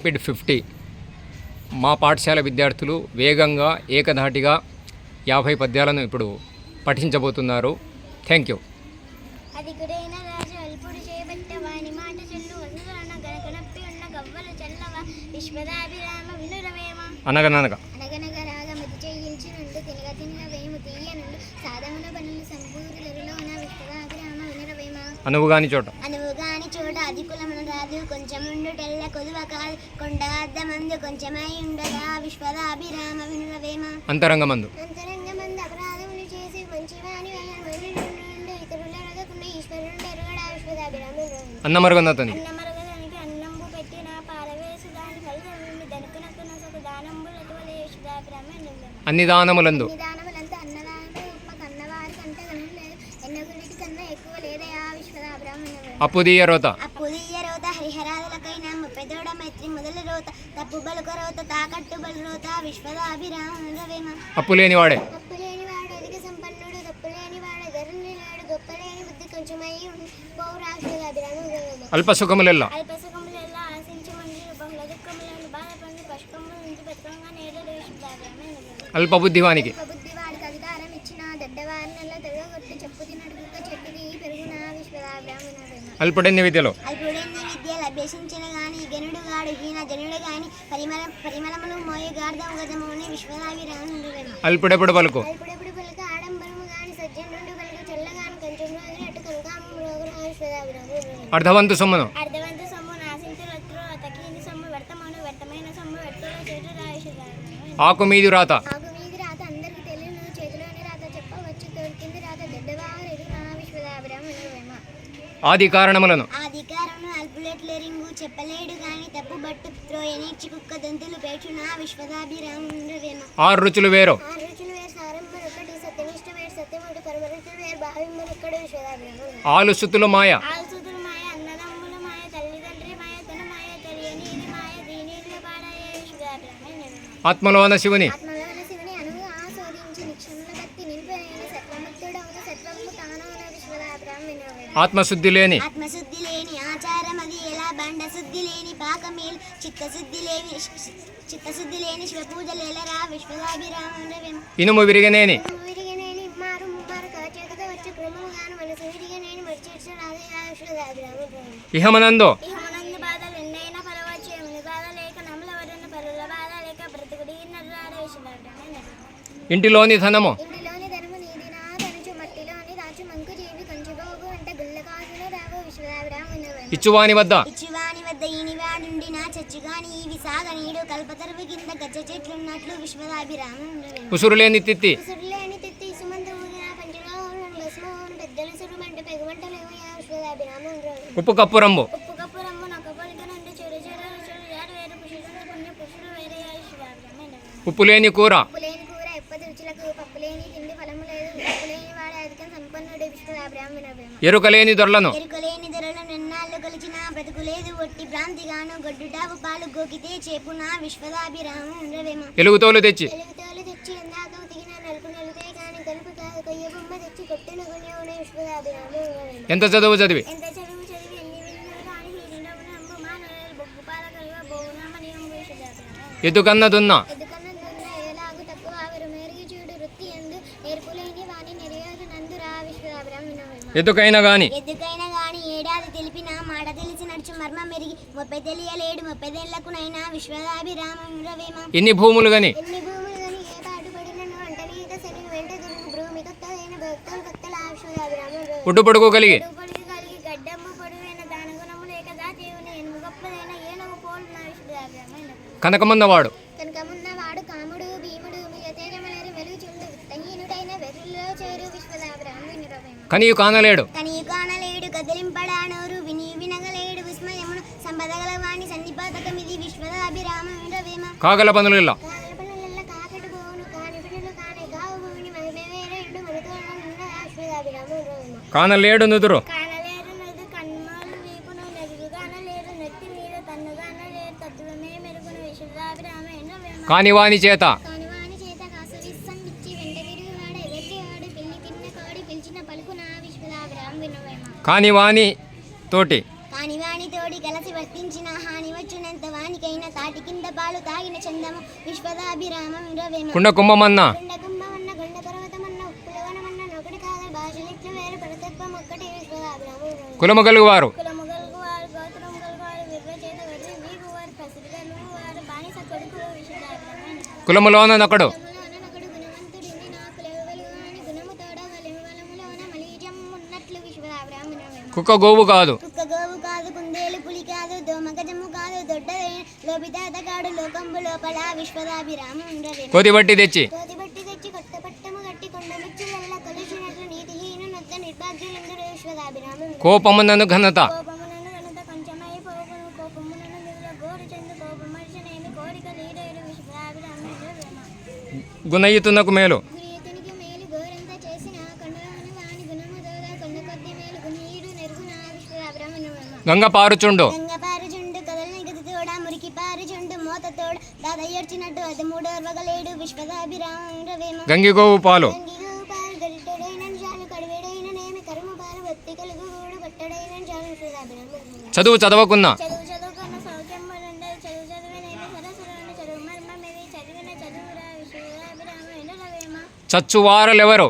Rapid fifty మా పాఠశాల విద్యార్థులు వేగంగా ఏకధాటిగా యాభై పద్యాలను ఇప్పుడు పఠించబోతున్నారు. థ్యాంక్ యూ అధికుడైన అనువుగాని చోట. అనువుగాని చోట అధికులమున రాదు కొంచెముండు టెల్ల కొదువ కాదు. కొండ అద్దమందు కొంచెమై ఉండగా విశ్వదాభిరామ వినురవేమ అంతరంగమందు. అంతరంగమందు అపరాధములు చేసి మంచివాని నుండి ఇతరుల రగకుండా ఈశ్వరుడు ఎరుగడా విశ్వదాభిరామ వినురవేమ అన్నమరుగన్నతని అన్నమరగదానికి అన్నంబు పెట్టిన పారవేసు దాని ఫలితముండి. దనుకునకు నొసకు దానంబులు అటువలే యేసుదాభిరామ వినురవేమ అన్ని దానములందు నిదానములంతా అప్పుదీయ రోత. అప్పుదీయ రోత హరిహరాదులకైనా ముప్పెదోడ మైత్రి మొదలు రోత తప్పు బలుక రోత తాకట్టు బలు రోత విశ్వదాభిరామ వినురవేమ అప్పులేని వాడే తప్పు లేని వాడు అధిక సంపన్నుడు తప్పు లేని వాడు ధరుని లేడు గొప్ప లేని బుద్ధి కొంచెమై పౌరా విశ్వదాభిరామ వినురవేమ అల్ప సుఖములెల్ల అల్పసుఖములలో ఆశించి మంజులు బహుళ దుఃఖములను బాధపడి పశుకముల నుంచి బతుకంగా విశ్వదాభిరామ అల్ప బుద్ధివానికి అల్పుడెన్ని విద్యలో? గాని గనుడు గాడు హీన జనుడు గాని పరిమళ పరిమళములు మోయ అల్పుడెప్పుడు పలుకు? అల్పుడెప్పుడు పలుక? ఆడంబరము గాని సజ్జనుండు పలుక చల్లగాని కొంచెం రోజునట్టు కనుకాము రోగున విశ్వదాభిరాముడు అర్ధవంతు సొమ్మును? అర్ధవంత సొమ్ము నాశించు రత్రు తకిని సొమ్ము వ్యర్థమను వ్యర్థమైన సొమ్ము వ్యర్థుల చేటు రాయుషుదాభిరామ ఆకు మీది రాత? ఆది కారణములను. అల్పులెట్లరింగు చెప్పలేడు గాని తప్పు బట్టు త్రోయనేర్చి కుక్క దంతులు పేచున ఆరు రుచులు వేరు. రుచులు వేరు సత్యనిష్ట వేరు పరమరుచులు విశ్వదాభిరాముడు. ఆలు సుతులు మాయ. ఆల్సుతులు మాయ అన్నదమ్ముల మాయ తల్లిదండ్రి మాయ తన మాయ తెలియని మాయ దీనిల పాడాయ విశ్వదాభిరామ ఆత్మలోన శివుని. ఆత్మశుద్ధి లేని ఆత్మశుద్ధి లేని ఆచారం అది ఎలా? బండ శుద్ధి లేని పాకమేలు చిత్తశుద్ధి లేని చిత్తశుద్ధి లేని శివపూజలు ఎలరా విశ్వదాభిరామం ఇనుము విరిగనేని. విరిగనేని మారు ముమ్మారు కాచేతగా వచ్చే క్రమముగాను మనసు విరిగనేని మరిచేర్చిన రాజయ్య విశ్వదాభిరామం ఇహమనందు. ఇహమనందు బాధలు ఎన్నైనా ఫలవచ్చు ఏమని బాధ లేక నమ్మల వరన్న పరుల బాధ లేక బ్రతుకుడి నర్రాడ విశ్వదాభిరామం ఇంటిలోని ధనము. ఇచ్చువాని వద్ద. ఇచ్చువాని వద్ద ఈనివాడుండి నా చచ్చుగాని ఈ విసాగ నీడు కల్పతరువు కింద గచ్చ చెట్లున్నట్లు విశ్వదాభిరామం ఉసురు లేని తిత్తి. సురులేని తిత్తి సుమంత ఊదిన పంచగా లస్మోను పెద్దల సురుమంట పెగుమంటలు విశ్వదాభిరామం ఉప్పు కప్పు రంబు. ఉప్పు కప్పు నుండి చెడు చెడు వేరు పుణ్య వేరే లేని కూర. ఉప్పు లేని కూర ఎప్పటి రుచులకు పప్పు లేని తిండి ఫలము లేదు ఉప్పు లేని వాడు అధికం సంపన్నుడు విశ్వదాభిరామం వినవేమ ఎరుక లేని దొరలను. ఎరుకలేని ధరలు నిన్నాళ్ళు కొలిచిన బ్రతుకులేదు ఒట్టి భ్రాంతిగాను గొడ్డుటావు పాలు గోకితే చేపున విశ్వదాభిరామం ఉండవేమ. ఎలుగుతోలు తెచ్చి. తెలుగుతోలు తెచ్చి ఎందాక ఉతికిన నలుపు నలుతే కాని కలుపు కాదు కొయ్య బొమ్మ తెచ్చి కొట్టిన గుణ్యమున విశ్వదాభిరామం ఎంత చదువు చదివి? ఎంత చదువు చదివి ఎన్ని బొగ్గు పాల విశ్వదాభిరామం దున్న ఎదుకన్నందున్న? ఎద్దుకైనా గాని. ఎందుకైనా గాని ఏడాది తెలిపిన మాట తెలిసి నడుచు మర్మం మెరిగి ముప్పై తెలియలేడు ముప్పై దేళ్ళకునైనా విశ్వదాభిరామం రవేమ. ఎన్ని భూములు గని. ఎన్ని భూములు గని ఏ పాటుపడినను అంటనీత శని వెంట దుర్గు భూమి కొత్తదైన భక్తులు కొత్తల విశ్వదాభిరామం రవేమ. పుట్టు పొడుగు కలిగి కనియు కానలేడు కనీ కానలేడు కదిలింపడానోరు విని వినగలేడు విస్మయమును సంపదగల వాణి సన్నిపాతకమిది విశ్వదాభిరామం రవేమ కాగల పనుల కాలపనుల కాకటి పోవును కాని వినవేమ కానివాని తోటి. కాని తోడి కలసి వర్తించిన హాని వచ్చునంత వానికైన తాటి కింద పాలు తాగిన చందము విశ్వదాభిరామం రవేమ. కుండ కుంభమన్న. గుండ పర్వతమన్న ఉప్పులవనమన్న నొకటి కాదు భాషలిట్లు వేరు పరతత్వం ఒక్కటి విశ్వదాభిరామం వారు గోత్రం కుక్క గోవు కాదు. కుక్క గోవు కాదు కుందేలు పులి కాదు దోమ గజము కాదు దొడ్డ లోపితాతగాడు లోకంబు లోపల విశ్వదాభిరామం రవేమ కోతి బట్టి తెచ్చి. తోతి బట్టి తెచ్చి కొత్త పట్టము గట్టి కొండ మిచ్చి వల్ల కొలిచినట్లు నీతిహీను నొత్త నిర్భాగ్యులందరూ విశ్వదాభిరామం కోపమునందు ఘనత. కొంచెమై పోగును గోరు చెందు కోరిక విశ్వదాభిరామం రవేమ గుణయుతునకు మేలు. గుణీతునికి మేలు గోరంత చేసిన కొండలోని గంగి గోవు పాలు గంగిగో పాలు చదువు చదవకున్నా చచ్చువారలెవరు